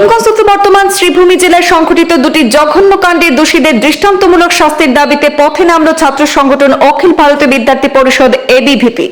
করিমগঞ্জ বর্তমান শ্রীভূমি জেলায় সংঘটিত দুটি জঘন্য কাণ্ডের দোষীদের দৃষ্টান্তমূলক শাস্তির দাবিতে পথে নামল ছাত্র সংগঠন অখিল ভারতীয় বিদ্যার্থী পরিষদ এবিভিপি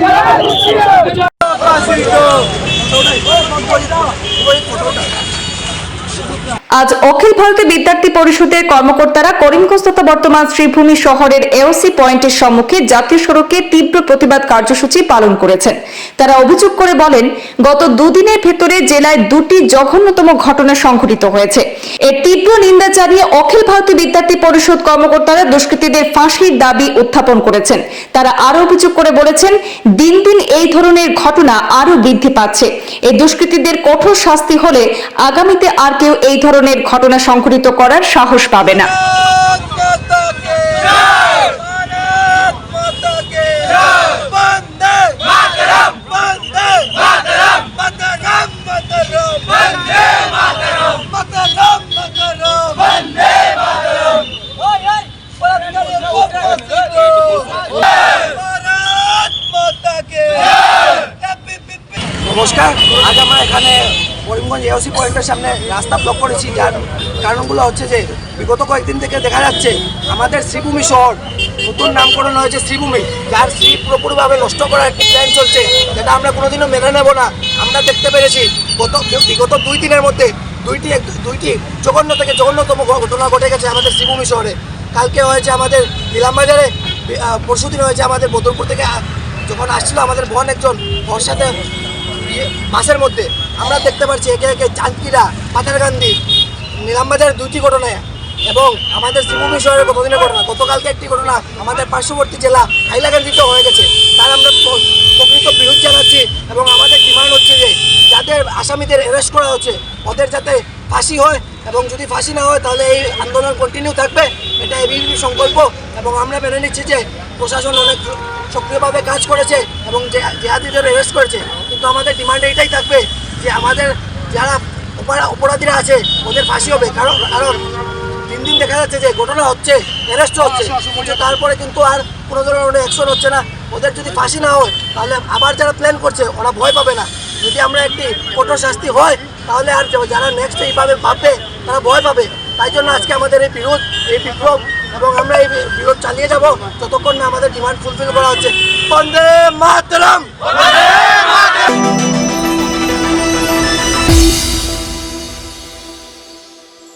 大水中，都在，我们可以的，我们可以做到的。আজ অখিল ভারতীয় বিদ্যার্থী পরিষদের কর্মকর্তারা করিমগঞ্জ তথা বর্তমান শ্রীভূমি শহরের এওসি পয়েন্টের সম্মুখে জাতীয় সড়কে তীব্র প্রতিবাদ কার্যসূচি পালন করেছেন। তারা অভিযোগ করে বলেন, গত দুদিনের ভেতরে জেলায় দুটি জঘন্যতম ঘটনা সংঘটিত হয়েছে। এর তীব্র নিন্দা জানিয়ে অখিল ভারতীয় বিদ্যার্থী পরিষদ কর্মকর্তারা দুষ্কৃতীদের ফাঁসির দাবি উত্থাপন করেছেন। তারা আরও অভিযোগ করে বলেছেন, দিন দিন এই ধরনের ঘটনা আরও বৃদ্ধি পাচ্ছে। এই দুষ্কৃতীদের কঠোর শাস্তি হলে আগামীতে আর কেউ এই ধরনের ঘটনা সংঘটিত করার সাহস পাবে না। করিমগঞ্জ এওসি পয়েন্টের সামনে রাস্তা ব্লক করেছি, যার কারণগুলো হচ্ছে যে বিগত কয়েকদিন থেকে দেখা যাচ্ছে আমাদের শ্রীভূমি শহর নতুন নামকরণ হয়েছে শ্রীভূমি, যার শ্রী পুরোপুরিভাবে নষ্ট করার একটি প্ল্যান চলছে, যেটা আমরা কোনোদিনও মেনে নেব না। আমরা দেখতে পেরেছি গত, বিগত দুই দিনের মধ্যে দুইটি দুইটি জঘন্য থেকে জঘন্যতম ঘটনা ঘটে গেছে আমাদের শ্রীভূমি শহরে। কালকে হয়েছে আমাদের নিলামবাজারে পরশু দিন হয়েছে আমাদের বদরপুর থেকে যখন আসছিল আমাদের বোন একজন ইয়ে বাসের মধ্যে। আমরা দেখতে পাচ্ছি একে একে চাঁদকিরা পাথারকান্দি নিলামবাজারের দুইটি ঘটনা এবং আমাদের শ্রীভূমি শহরের কতদিনের ঘটনা। গতকালকে একটি ঘটনা আমাদের পার্শ্ববর্তী জেলা হাইলাকান্দিতে হয়ে গেছে। তার আমরা প্রকৃত বিরোধ জানাচ্ছি এবং আমাদের ডিমান্ড হচ্ছে যে যাদের আসামিদের অ্যারেস্ট করা হচ্ছে, ওদের যাতে ফাঁসি হয় এবং যদি ফাঁসি না হয় তাহলে এই আন্দোলন কন্টিনিউ থাকবে। এটা এবিপি সংকল্প এবং আমরা মেনে নিচ্ছি যে প্রশাসন অনেক সক্রিয়ভাবে কাজ করেছে এবং জেহাদিদের অ্যারেস্ট করেছে। কিন্তু আমাদের ডিমান্ড এইটাই থাকবে যে আমাদের যারা অপরাধীরা আছে ওদের ফাঁসি হবে। কারণ কারণ দিন দিন দেখা যাচ্ছে যে ঘটনা হচ্ছে অ্যারেস্ট হচ্ছে। তারপরে কিন্তু আর কোনো ধরনের অ্যাকশন হচ্ছে না। ওদের যদি ফাঁসি না হয় তাহলে আবার যারা প্ল্যান করছে ওরা ভয় পাবে না। যদি আমরা একটি কঠোর শাস্তি হয় তাহলে আর যারা নেক্সট এইভাবে ভাববে তারা ভয় পাবে। তাই জন্য আজকে আমাদের এই বিরোধ এই বিক্ষোভ এবং আমরা এই বিরোধ চালিয়ে যাব যতক্ষণ না আমাদের ডিমান্ড ফুলফিল করা হচ্ছে। বন্দে মাতরম!